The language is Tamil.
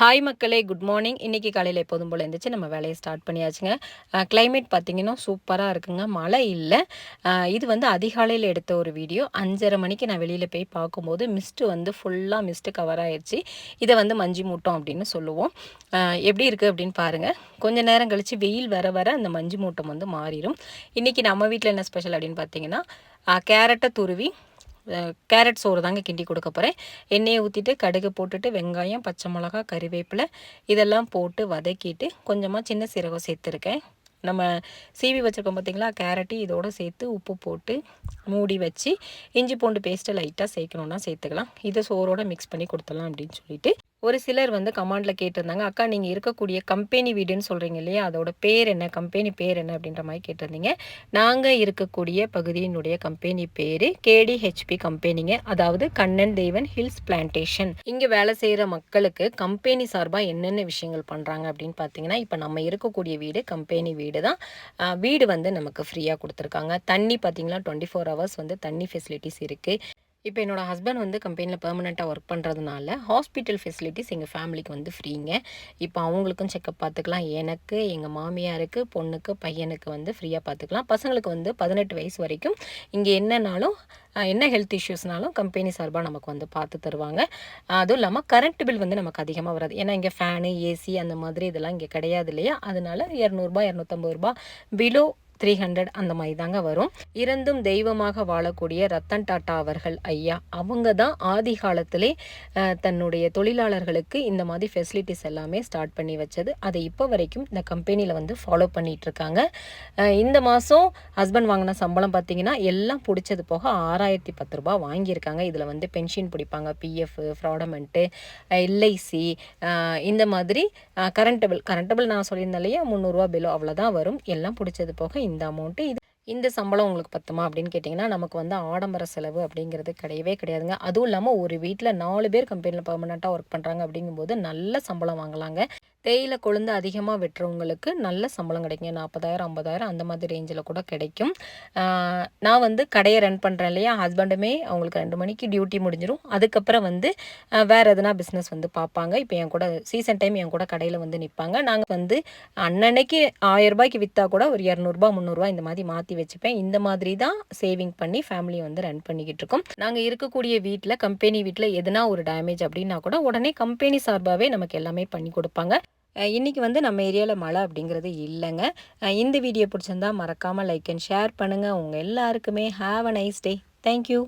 ஹாய் மக்களே. குட் மார்னிங் இன்றைக்கி காலையில் எப்போதும் போல் இருந்துச்சு நம்ம வேலையை ஸ்டார்ட் பண்ணியாச்சுங்க. கிளைமேட் பார்த்திங்கன்னா சூப்பராக இருக்குங்க. மழை இல்லை. இது வந்து அதிகாலையில் எடுத்த ஒரு வீடியோ அஞ்சரை மணிக்கு நான் வெளியில் போய் பார்க்கும்போது மிஸ்ட்டு வந்து ஃபுல்லாக மிஸ்ட்டு கவர் ஆயிடுச்சு இதை வந்து மஞ்சி மூட்டம் அப்படின்னு சொல்லுவோம். எப்படி இருக்குது அப்படின்னு பாருங்கள் கொஞ்சம் நேரம் கழித்து வெயில் வர வர அந்த மஞ்சு மூட்டம் வந்து மாறிடும் இன்றைக்கி நம்ம வீட்டில் என்ன ஸ்பெஷல் அப்படின்னு பார்த்தீங்கன்னா கேரட்டை துருவி கேரட் சோறு தாங்க கிண்டி கொடுக்க போகிறேன் எண்ணெயை ஊற்றிட்டு கடுகு போட்டுட்டு வெங்காயம் பச்சை மிளகா கறிவேப்பிலை இதெல்லாம் போட்டு வதக்கிட்டு கொஞ்சமாக சின்ன சீரகம் சேர்த்துருக்கேன். நம்ம சீவி வச்சுருக்கோம் பார்த்திங்களா கேரட்டு இதோடு சேர்த்து உப்பு போட்டு மூடி வச்சு இஞ்சி பூண்டு பேஸ்ட்டை லைட்டாக சேர்க்கணுன்னா சேர்த்துக்கலாம். இதை சோறோடு மிக்ஸ் பண்ணி கொடுத்துடலாம் அப்படின்னு சொல்லிட்டு ஒரு சிலர் வந்து கமாண்டில் கேட்டிருந்தாங்க அக்கா நீங்கள் இருக்கக்கூடிய கம்பெனி வீடுன்னு சொல்கிறீங்க இல்லையா? அதோட பேர் என்ன? கம்பெனி பேர் என்ன? அப்படின்ற மாதிரி கேட்டிருந்தீங்க. நாங்கள் இருக்கக்கூடிய பகுதியினுடைய கம்பெனி பேர் கேடிஹெச்பி கம்பெனிங்க அதாவது கண்ணன் தேவன் ஹில்ஸ் பிளான்டேஷன். இங்கே வேலை செய்கிற மக்களுக்கு கம்பெனி சார்பாக என்னென்ன விஷயங்கள் பண்ணுறாங்க அப்படின்னு பார்த்தீங்கன்னா இப்போ நம்ம இருக்கக்கூடிய வீடு கம்பெனி வீடு தான். வீடு வந்து நமக்கு ஃப்ரீயாக கொடுத்துருக்காங்க. தண்ணி பார்த்தீங்கன்னா டுவெண்ட்டி ஃபோர் ஹவர்ஸ் வந்து தண்ணி ஃபெசிலிட்டிஸ் இருக்குது இப்போ என்னோடய ஹஸ்பண்ட் வந்து கம்பெனியில் பெர்மனெண்ட்டாக ஒர்க் பண்ணுறதுனால ஹாஸ்பிட்டல் ஃபெசிலிட்டிஸ் எங்கள் ஃபேமிலிக்கு வந்து ஃப்ரீங்க இப்போ அவங்களுக்கும் செக்கப் பார்த்துக்கலாம் எனக்கு எங்கள் மாமியாருக்கு பொண்ணுக்கு பையனுக்கு வந்து ஃப்ரீயாக பார்த்துக்கலாம் பசங்களுக்கு வந்து பதினெட்டு வயசு வரைக்கும் இங்கே என்னன்னாலும் என்ன ஹெல்த் இஷ்யூஸ்னாலும் கம்பெனி சார்பாக நமக்கு வந்து பார்த்து தருவாங்க. அதுவும் இல்லாமல் கரண்ட் பில் வந்து நமக்கு அதிகமாக வராது. ஏன்னா இங்கே ஃபேனு ஏசி அந்த மாதிரி இதெல்லாம் இங்கே கிடையாது இல்லையா? அதனால இரநூறுபா இரநூத்தம்பது ரூபா பிலோ த்ரீ ஹண்ட்ரட் அந்த மாதிரி தாங்க வரும். இறந்தும் தெய்வமாக வாழக்கூடிய ரத்தன் டாட்டா அவர்கள் ஐயா அவங்க தான் ஆதி காலத்திலே தன்னுடைய தொழிலாளர்களுக்கு இந்த மாதிரி ஃபெசிலிட்டிஸ் எல்லாமே ஸ்டார்ட் பண்ணி வச்சது. அதை இப்போ வரைக்கும் இந்த கம்பெனியில் வந்து ஃபாலோ பண்ணிகிட்ருக்காங்க இந்த மாதம் ஹஸ்பண்ட் வாங்கின சம்பளம் பார்த்தீங்கன்னா எல்லாம் பிடிச்சது போக ஆறாயிரத்தி பத்து ரூபா வாங்கியிருக்காங்க. இதில் வந்து பென்ஷன் பிடிப்பாங்க. பிஎஃப் ஃப்ராடமெண்ட்டு எல்ஐசி இந்த மாதிரி கரண்டபிள் கரண்டபிள் நான் சொல்லியிருந்தேன் இல்லையா? முந்நூறுரூவா பில்லோ அவ்வளோதான் வரும். எல்லாம் பிடிச்சது போக இந்த அமௌண்ட்டு இது இந்த சம்பளம் உங்களுக்கு பத்துமா அப்படின்னு கேட்டிங்கன்னா நமக்கு வந்து ஆடம்பர செலவு அப்படிங்கிறது கிடையவே கிடையாதுங்க. அதுவும் இல்லாமல் ஒரு வீட்டில் நாலு பேர் கம்பெனியில் பர்மனெண்ட்டாக ஒர்க் பண்ணுறாங்க அப்படிங்கும்போது நல்ல சம்பளம் வாங்கலாங்க. தேயிலை கொழுந்து அதிகமாக வெட்டுறவங்களுக்கு நல்ல சம்பளம் கிடைக்கும். நாற்பதாயிரம் ஐம்பதாயிரம் அந்த மாதிரி ரேஞ்சில் கூட கிடைக்கும். நான் வந்து கடையை ரன் பண்ணுறேன் இல்லையா? ஹஸ்பண்டுமே அவங்களுக்கு ரெண்டு மணிக்கு டியூட்டி முடிஞ்சிடும் அதுக்கப்புறம் வந்து வேறு எதுனா பிஸ்னஸ் வந்து பார்ப்பாங்க. இப்போ என் கூட சீசன் டைம் என் கூட கடையில் வந்து நிற்பாங்க நாங்கள் வந்து அன்னன்னைக்கு ஆயிரம் ரூபாய்க்கு விற்றா கூட ஒரு இரநூறுபா முந்நூறுரூவா இந்த மாதிரி மாற்றி வச்சுப்பேன். இந்த மாதிரி தான் சேவிங் பண்ணி ஃபேமிலியை வந்து ரன் பண்ணிக்கிட்டு இருக்கோம். நாங்கள் இருக்கக்கூடிய வீட்டில் கம்பெனி வீட்டில் எதுனா ஒரு டேமேஜ் அப்படின்னா கூட உடனே கம்பெனி சார்பாகவே நமக்கு எல்லாமே பண்ணி கொடுப்பாங்க. இன்றைக்கி வந்து நம்ம ஏரியாவில் மழை அப்படிங்கிறது இல்லைங்க. இந்த வீடியோ பிடிச்சிருந்தா மறக்காமல் லைக் அண்ட் ஷேர் பண்ணுங்கள் உங்கள் எல்லாருக்குமே have a nice day thank you